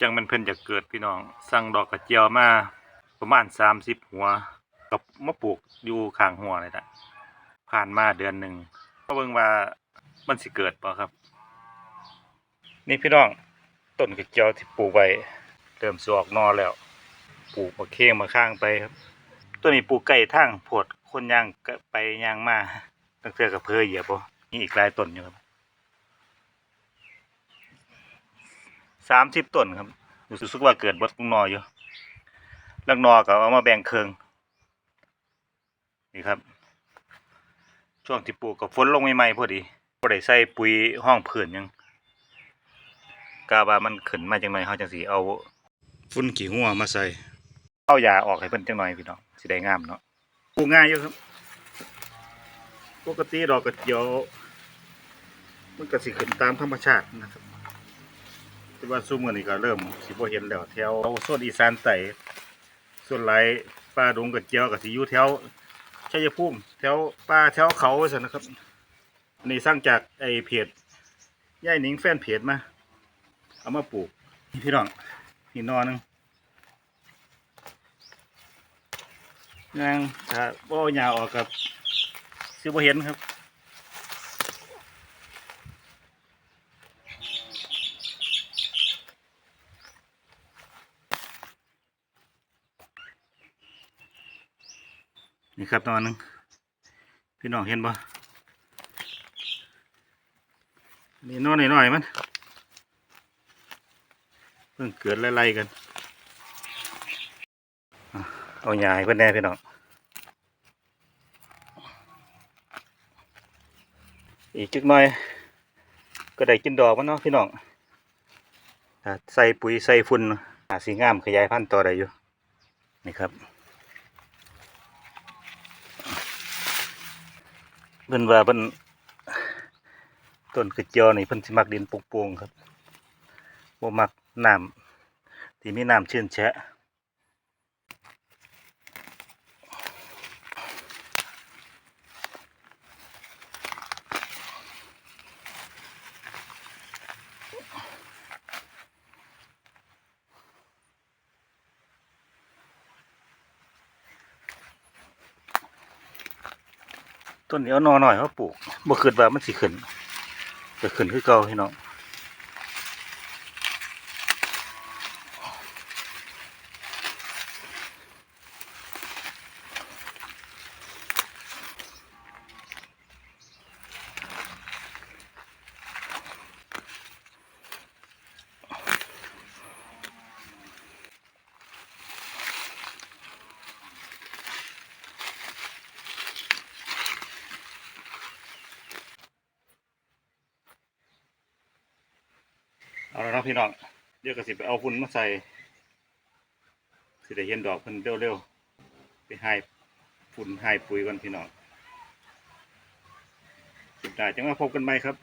จังมันเพิ่นจะเกิดพี่น้อง สั่งดอกกระเจียวมาประมาณสามสิบหัว กับมาปลูกอยู่ข้างหัวเลยนะผ่านมาเดือนหนึ่งก็เบิ่งว่ามันสิเกิดป่ะครับ นี่พี่น้องต้นกระเจียวที่ปลูกไว้เริ่มสออกนอแล้ว ปลูกมาเค้งมาข้างไปครับ ตัวนี้ปลูกใกล้ทางโพดคนย่างไปย่างมาตั้งแต่กับเพอเหยียบบ่นี่อีกหลายต้นอยู่ครับ สามสิบต้นครับรู้สึกว่าเกิดบดกุงนออยู่ลักนอก็เอามาแบ่งเครื่องนี่ครับ ช่วงที่ปลูกกับฝนลงใหม่ๆพอดีบ่ได้ใส่ปุ๋ยห้องพื้นหยังกาว่ามันขึ้นมาจังหน่อยเฮาจังสิเอาฝุ่นขี้หัวมาใส่เอายาออกให้เพิ่นจังหน่อยพี่น้องสิได้งามเนาะปลูกง่ายอยู่ครับ ปกติดอกกระเจียวมันก็สิขึ้นตามธรรมชาตินะครับ แต่ว่าซุมื้อนี้ก็เริ่มสิบ่เห็นแล้วแถวโซนอีสานใต้ส่วนหลป่าดงกระเจียวก็สิยูแถวชัยภูมิแถวป่าแถวเขาว่าซั่นนะครับอันนี้สร้างจากไอเพจยายหนิงแฟนเพจมา เอามาปลูกนี่พี่น้องนี่นอหนึงยังถ้าบ่อหญ้าออกกับสิบ่เห็นครับ นี่ครับตอนหนึงพี่น้องเห็นบ่นี่นอนหน่อยมันเพิ่งเกิดไล่ๆกัน เอาหญ้าให้เพิ่นแน่พี่น้องอีกจักหน่อย ก็ได้กินดอกมันเนาะพี่น้องใส่ปุ๋ยใส่ฝุ่นอาสีงามขยายพันธุ์ต่อได้อยู่นี่ครับ เพิ่นว่าเพิ่นต้นกระเจียวนี่เพิ่นสิมักดินโป่งๆครับบ่มักน้ำที่มีน้ำชื้นแฉะ ต้นเหนียวนอหน่อยเขาปลูกบ่คิดว่ามันสิขึ้นจะขึ้นคือเก่าพี่น้อง เอาแล้วนะพี่น้องเดี๋ยวกระสิไปเอาฝุ่นมาใส่สิได้เห็นดอกเพิ่นเร็วๆไปให้ฝุ่นให้ปุ๋ยก่อนพี่น้องสุดท้ายจังมาพบกันใหม่ครับ